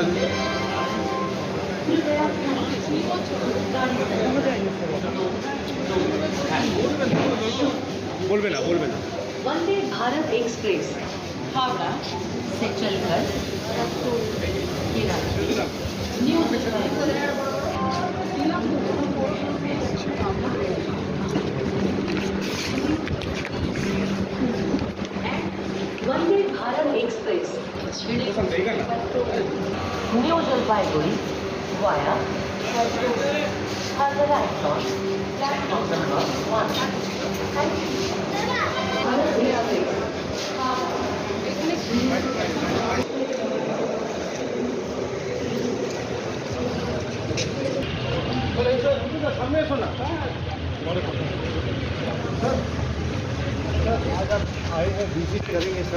बोलबे ना बोलबे ना वंदे भारत एक्सप्रेस हावड़ा से चलकर न्यू 우선 내가 공유줄 바이블이 뭐야? 화제가 있어. 짝 없는 거. 원. 아이가 뮤직 가능해서